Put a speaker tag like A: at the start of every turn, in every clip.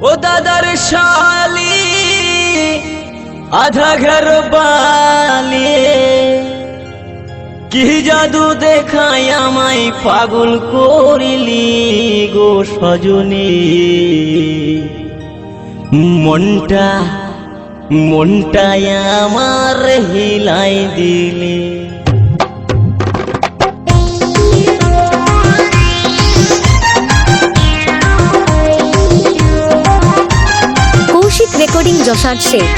A: ও দাদার শালি, আধা ঘর বালি। কি জাদু দেখাই আমায় পাগল করিলি গো সজনী? মনটা, মনটাই আমার হিলাই দিলি।
B: রেকর্ডিং যশার শেখ।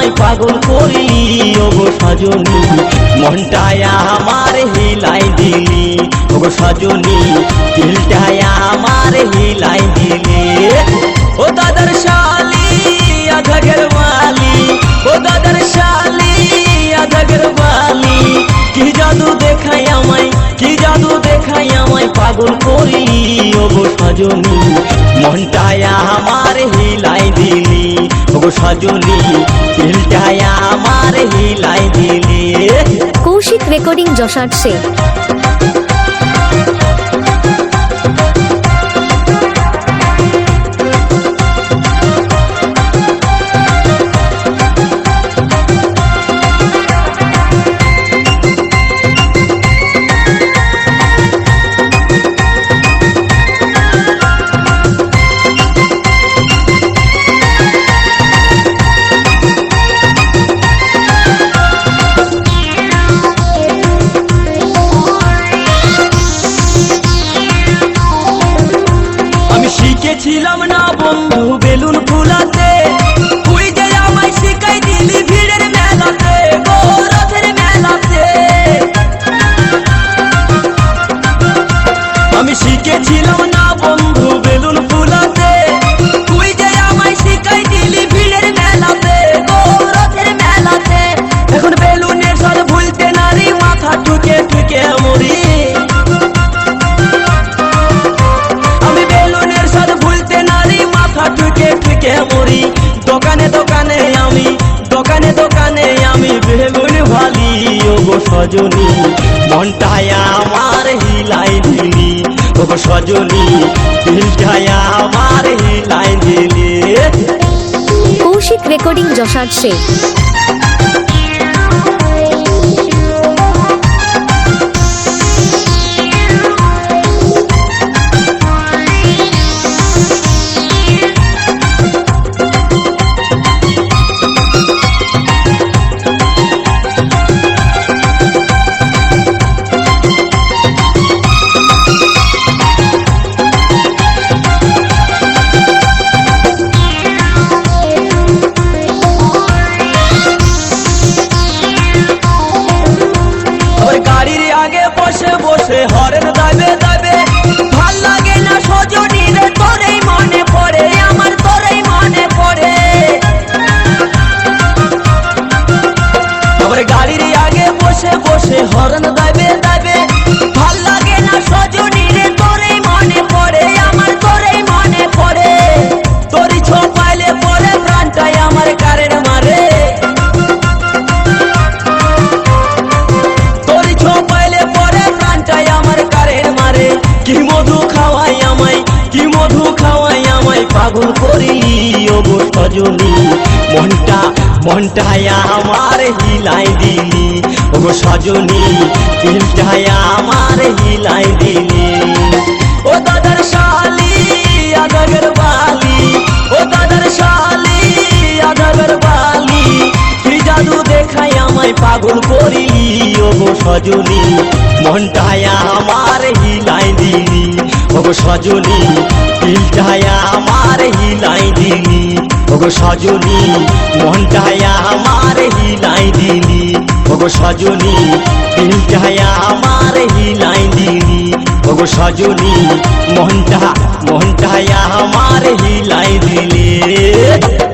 A: আমায় পাগল করি ও গো সাজনী। মনটায় আমার হিলাই দিলি, ও গো সাজনী। দিলটায় আমার হিলাই দিলি। ও দাদার শালি আধা ঘরওয়ালি ও দাদার শালি আধা ঘরওয়ালি কি জাদু দেখাই আমায়, কি জাদু দেখাই আমায় পাগল করি ও গো সাজনী। মনটায়
B: রেকর্ডিং যশার শেখ
A: সজনী, মনটায় আমার হিলাই দিলি। ও গো সজনী, দিলটায় আমার হিলাই দিলি।
B: কৌশিক রেকর্ডিং যশার শেখ
A: পাগল করি, ও গো সজনী। মনটা, মনটায় আমার হিলাই দিলি। ও গো সজনী, দিলটায় আমার হিলাই দিলি। ও দাদার শালি আদাগর বালি ও দাদার শালি আদাগর বালি তুই জাদু দেখাই আমায় পাগল করিলি, ও গো সজনী। মনটায় আমার হিলাই দিলি। ও গো সজনী ওগো সজনী মনটায়া আমার হিলাই দিলি। ওগো সজনী দিলটায়া আমার হিলাই দিলি। ওগো সজনী, মনটা মনটায়া আমার হিলাই দিলি।